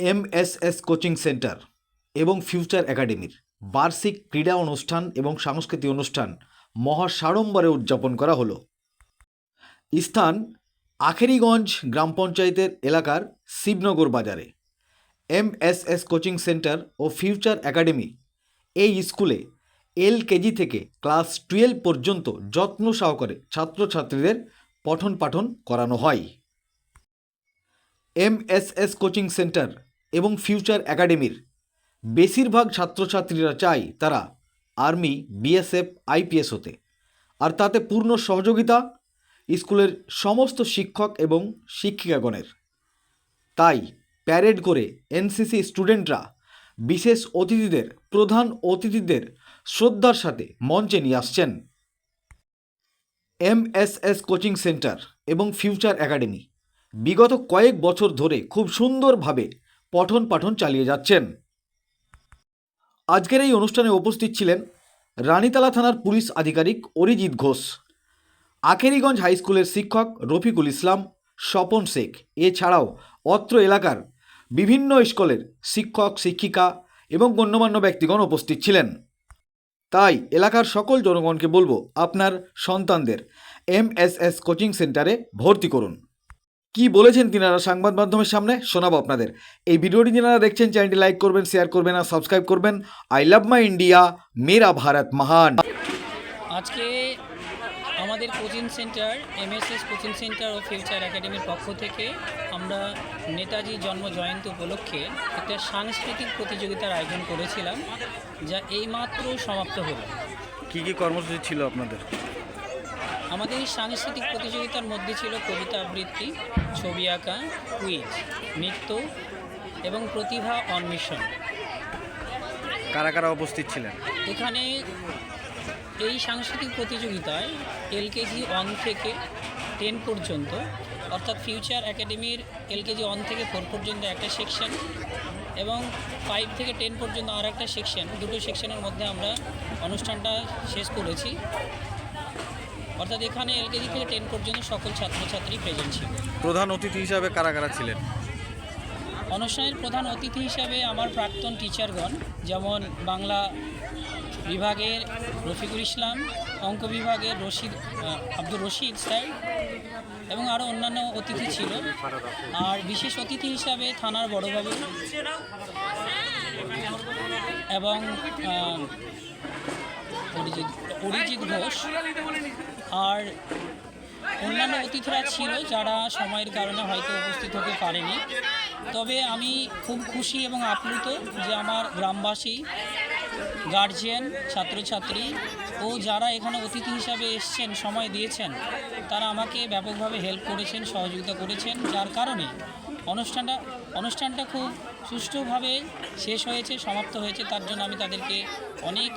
MSS coaching centre এবং future একাডেমির বার্ষিক ক্রীড়া অনুষ্ঠান এবং সাংস্কৃতিক অনুষ্ঠান মহা সাড়ম্বরে উদযাপন করা হলো। স্থান আখেরিগঞ্জ গ্রাম পঞ্চায়েতের এলাকার শিবনগর বাজারে। এমএসএস কোচিং সেন্টার ও ফিউচার একাডেমি এই স্কুলে এল কেজি থেকে ক্লাস টুয়েলভ পর্যন্ত যত্ন সহকারে ছাত্রছাত্রীদের পঠন পাঠন করানো হয়। এমএসএস কোচিং সেন্টার এবং ফিউচার একাডেমির বেশিরভাগ ছাত্রছাত্রীরা চায় তারা আর্মি বিএসএফ আইপিএস হতে। আর তাতে পূর্ণ সহযোগিতা স্কুলের সমস্ত শিক্ষক এবং শিক্ষিকাগণের। তাই প্যারেড করে এনসিসি স্টুডেন্টরা বিশেষ অতিথিদের, প্রধান অতিথিদের শ্রদ্ধার সাথে মঞ্চে নিয়ে আসছেন। এমএসএস কোচিং সেন্টার এবং ফিউচার একাডেমি বিগত কয়েক বছর ধরে খুব সুন্দরভাবে পঠন পাঠন চালিয়ে যাচ্ছেন। আজকের এই অনুষ্ঠানে উপস্থিত ছিলেন রানীতলা থানার পুলিশ আধিকারিক অরিজিৎ ঘোষ, আখেরিগঞ্জ হাই স্কুলের শিক্ষক রফিকুল ইসলাম, স্বপন শেখ। এছাড়াও অত্র এলাকার বিভিন্ন স্কুলের শিক্ষক, শিক্ষিকা এবং গণ্যমান্য ব্যক্তিগণ উপস্থিত ছিলেন। তাই এলাকার সকল জনগণকে বলব, আপনার সন্তানদের এমএসএস কোচিং সেন্টারে ভর্তি করুন। কি বলেছেন তিনারা সংবাদ মাধ্যমের সামনে? শোনাবো আপনাদের। এই ভিডিওটি যারা দেখছেন চ্যানেলটি লাইক করবেন শেয়ার করবেন আর সাবস্ক্রাইব করবেন। আই লাভ মাই ইন্ডিয়া মেরা ভারত মহান। আজকে আমাদের coaching centre MSS coaching centre ও ফিউচার একাডেমির পক্ষ থেকে আমরা নেতাজি জন্ম জয়ন্তী উপলক্ষে একটা সাংস্কৃতিক প্রতিযোগিতার আয়োজন করেছিলাম যা এইমাত্র সমাপ্ত হলো। কি কি কর্মসূচি ছিল আপনাদের? আমাদের এই সাংস্কৃতিক প্রতিযোগিতার মধ্যে ছিল কবিতা আবৃত্তি ছবি আঁকা কুইজ নৃত্য এবং প্রতিভা অন্বেষণ। কারা কারা উপস্থিত ছিলেন? এখানে এই সাংস্কৃতিক প্রতিযোগিতায় এলকেজি ওয়ান থেকে টেন পর্যন্ত অর্থাৎ ফিউচার একাডেমির এলকেজি ওয়ান থেকে ফোর পর্যন্ত একটা সেকশন এবং ফাইভ থেকে টেন পর্যন্ত আর একটা সেকশন দুটো সেকশনের মধ্যে আমরা অনুষ্ঠানটা শেষ করেছি। অর্থাৎ এখানে এলকেজি থেকে টেন পর্যন্ত সকল ছাত্রছাত্রী প্রেজেন্ট ছিল। প্রধান অতিথি হিসাবে কারা কারা ছিলেন? অনুষ্ঠানের প্রধান অতিথি হিসাবে আমার প্রাক্তন টিচারগণ যেমন বাংলা বিভাগের রফিকুল ইসলাম অঙ্ক বিভাগের রশিদ আব্দুর রশিদ স্যার এবং আরও অন্যান্য অতিথি ছিল। আর বিশেষ অতিথি হিসাবে থানার বড়বাবু এবং অরিজিৎ অরিজিৎ ঘোষ। আর অন্যান্য অতিথিরা ছিল যারা সময়ের কারণে হয়তো উপস্থিত হতে পারেনি। তবে আমি খুব খুশি এবং আপ্লুত যে আমার গ্রামবাসী গার্জিয়ান ছাত্রছাত্রী ও যারা এখানে অতিথি হিসাবে এসছেন, সময় দিয়েছেন, তারা আমাকে ব্যাপকভাবে হেল্প করেছেন, সহযোগিতা করেছেন, যার কারণে অনুষ্ঠানটা অনুষ্ঠানটা খুব সুষ্ঠুভাবে শেষ হয়েছে, সমাপ্ত হয়েছে। তার জন্য আমি তাদেরকে অনেক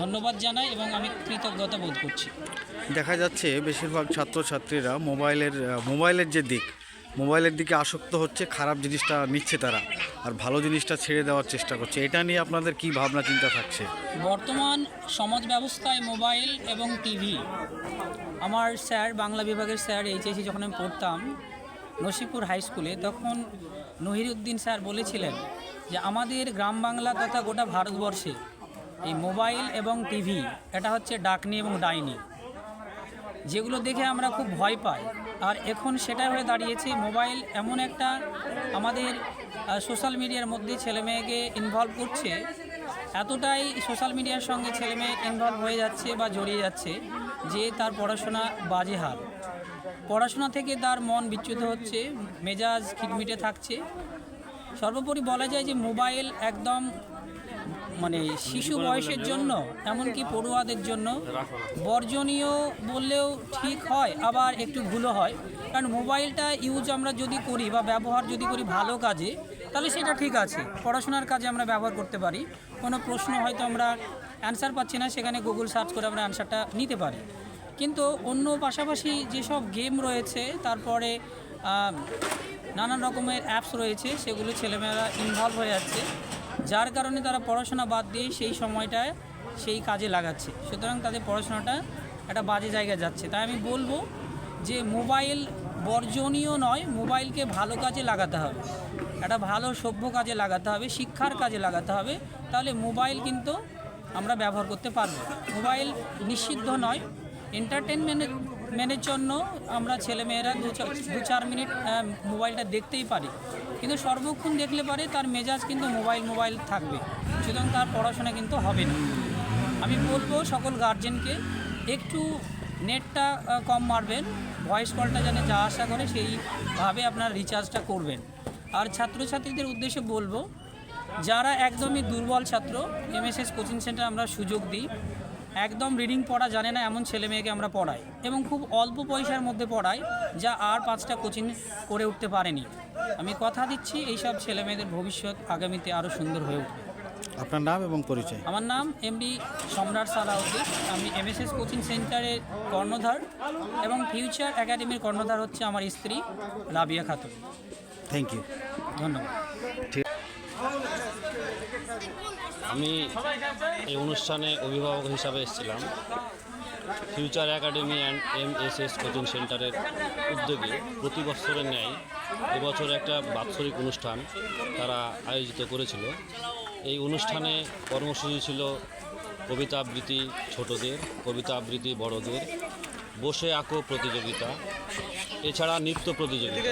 ধন্যবাদ জানাই এবং আমি কৃতজ্ঞতা বোধ করছি। দেখা যাচ্ছে, বেশিরভাগ ছাত্রছাত্রীরা মোবাইলের মোবাইলের যে দিক মোবাইলের দিকে আসক্ত হচ্ছে, খারাপ জিনিসটা নিচ্ছে তারা আর ভালো জিনিসটা ছেড়ে দেওয়ার চেষ্টা করছে। এটা নিয়ে আপনাদের কি ভাবনা, চিন্তা থাকছে? বর্তমান সমাজ ব্যবস্থায় মোবাইল এবং টিভি, আমার স্যার, বাংলা বিভাগের স্যার এইচএসি যখন আমি পড়তাম নসিপুর হাই স্কুলে, তখন নহিরুদ্দিন স্যার বলেছিলেন যে, আমাদের গ্রাম বাংলা তথা গোটা ভারতবর্ষে এই মোবাইল এবং টিভি, এটা হচ্ছে ডাকনি এবং ডাইনি। যেগুলো দেখে আমরা খুব ভয় পাই। আর এখন সেটা হয়ে দাঁড়িয়েছে। মোবাইল এমন একটা আমাদের সোশ্যাল মিডিয়ার মধ্যে ছেলে মেয়েকে ইনভলভ করছে। এতটাই সোশ্যাল মিডিয়ার সঙ্গে ছেলে মেয়ে ইনভলভ হয়ে যাচ্ছে বা জড়িয়ে যাচ্ছে যে তার পড়াশোনা বাজে হাল। পড়াশোনা থেকে তার মন বিচ্যুত হচ্ছে, মেজাজ খিটমিটে থাকছে। সর্বোপরি বলা যায় যে মোবাইল একদম মানে শিশু বয়সের জন্য, এমনকি পড়ুয়াদের জন্য বর্জনীয় বললেও ঠিক হয়, আবার একটু ভুলও হয়। কারণ মোবাইলটা ইউজ আমরা যদি করি বা ব্যবহার যদি করি ভালো কাজে, তাহলে সেটা ঠিক আছে। পড়াশোনার কাজে আমরা ব্যবহার করতে পারি। কোনো প্রশ্ন হয়তো আমরা অ্যান্সার পাচ্ছি না, সেখানে গুগল সার্চ করে আমরা অ্যান্সারটা নিতে পারি। কিন্তু অন্য পাশাপাশি যেসব গেম রয়েছে, তারপরে নানান রকমের অ্যাপস রয়েছে, সেগুলো ছেলেমেয়েরা ইনভলভ হয়ে যাচ্ছে। যার কারণে তারা পড়াশোনা বাদ দিয়ে সেই সময়টায় সেই কাজে লাগাচ্ছে। সুতরাং তাদের পড়াশোনাটা একটা বাজে জায়গায় যাচ্ছে। তাই আমি বলব যে মোবাইল বর্জনীয় নয়, মোবাইলকে ভালো কাজে লাগাতে হবে। একটা ভালো, সভ্য কাজে লাগাতে হবে, শিক্ষার কাজে লাগাতে হবে, তাহলে মোবাইল কিন্তু আমরা ব্যবহার করতে পারব। মোবাইল নিষিদ্ধ নয় এন্টারটেনমেন্টের মেনের জন্য আমরা ছেলেমেয়েরা দু দু চার মিনিট মোবাইলটা দেখতেই পারি। কিন্তু সর্বক্ষণ দেখলে পারে তার মেজাজ কিন্তু মোবাইল মোবাইল থাকবে। সুতরাং তার পড়াশোনা কিন্তু হবে না। আমি বলব সকল গার্জেনকে, একটু নেটটা কম মারবেন, ভয়েস কলটা যেন যা আশা করে সেইভাবে আপনার রিচার্জটা করবেন। আর ছাত্রছাত্রীদের উদ্দেশ্যে বলব, যারা একদমই দুর্বল ছাত্র এমএসএস কোচিং সেন্টার আমরা সুযোগ দিই একদম রিডিং পড়া জানে না এমন ছেলে মেয়েকে আমরা পড়াই। এবং খুব অল্প পয়সার মধ্যে পড়াই যা আর পাঁচটা কোচিং করে উঠতে পারেনি। আমি কথা দিচ্ছি এইসব ছেলে মেয়েদের ভবিষ্যৎ আগামীতে আরও সুন্দর হয়ে উঠবে। আপনার নাম এবং পরিচয়? আমার নাম এমডি সম্রাট সালাউদ্দিন। আমি এমএসএস কোচিং সেন্টারের কর্ণধার এবং ফিউচার একাডেমির কর্ণধার হচ্ছে আমার স্ত্রী রাবিয়া খাতুন। থ্যাংক ইউ ধন্যবাদ। আমি এই অনুষ্ঠানে অভিভাবক হিসাবে এসেছিলাম। Future academy and M S S coaching সেন্টারের উদ্যোগে প্রতি বছরের ন্যায় এবছর একটা বাৎসরিক অনুষ্ঠান তারা আয়োজিত করেছিল। এই অনুষ্ঠানে কর্মসূচি ছিল কবিতা আবৃত্তি ছোটদের, কবিতা আবৃত্তি বড়দের, বসে আঁকো প্রতিযোগিতা, এছাড়া নৃত্য প্রতিযোগিতা।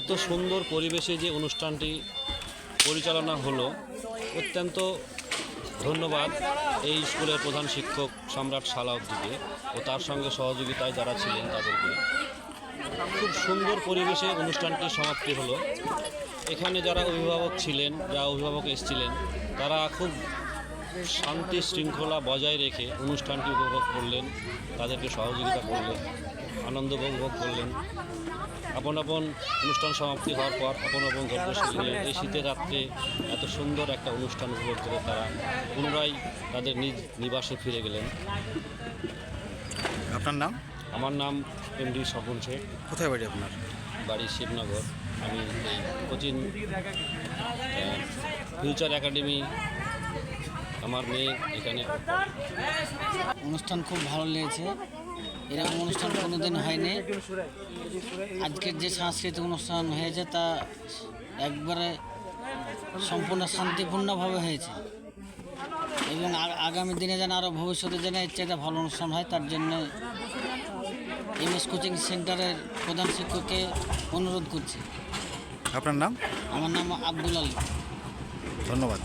এত সুন্দর পরিবেশে যে অনুষ্ঠানটি পরিচালনা হলো, অত্যন্ত ধন্যবাদ। এই স্কুলের প্রধান শিক্ষক সম্রাট সালাউদ্দিকে ও তার সঙ্গে সহযোগিতায় যারা ছিলেন তাদেরকে। খুব সুন্দর পরিবেশে অনুষ্ঠানটি সমাপ্তি হলো। এখানে যারা অভিভাবক ছিলেন, যারা অভিভাবক এসেছিলেন, তারা খুব শান্তি শৃঙ্খলা বজায় রেখে অনুষ্ঠানটি উপভোগ করলেন তাদেরকে সহযোগিতা করলেন আনন্দ উপভোগ করলেন। আপন আপন অনুষ্ঠান সমাপ্তি হওয়ার পর আপন আপন গল্প এই শীতের রাত্রে এত সুন্দর একটা অনুষ্ঠান উপভোগ করে তারা পুনরায় তাদের নিজ নিবাসে ফিরে গেলেন। আপনার নাম? আমার নাম এমডি স্বপন শেখ। কোথায় বাড়ি আপনার? বাড়ি শিবনগর। আমি কোচিং ফিউচার একাডেমি আমার মেয়ে এখানে অনুষ্ঠান খুব ভালো লেগেছে। এরকম অনুষ্ঠান কোনোদিন হয়নি। আজকের যে সাংস্কৃতিক অনুষ্ঠান হয়েছে তা একবারে সম্পূর্ণ শান্তিপূর্ণভাবে হয়েছে। এবং আগামী দিনে যেন আরও ভবিষ্যতে যেন এর চাইতে ভালো অনুষ্ঠান হয় তার জন্য এমএস কোচিং সেন্টারের প্রধান শিক্ষককে অনুরোধ করছি। আপনার নাম? আমার নাম আব্দুল আলী। ধন্যবাদ।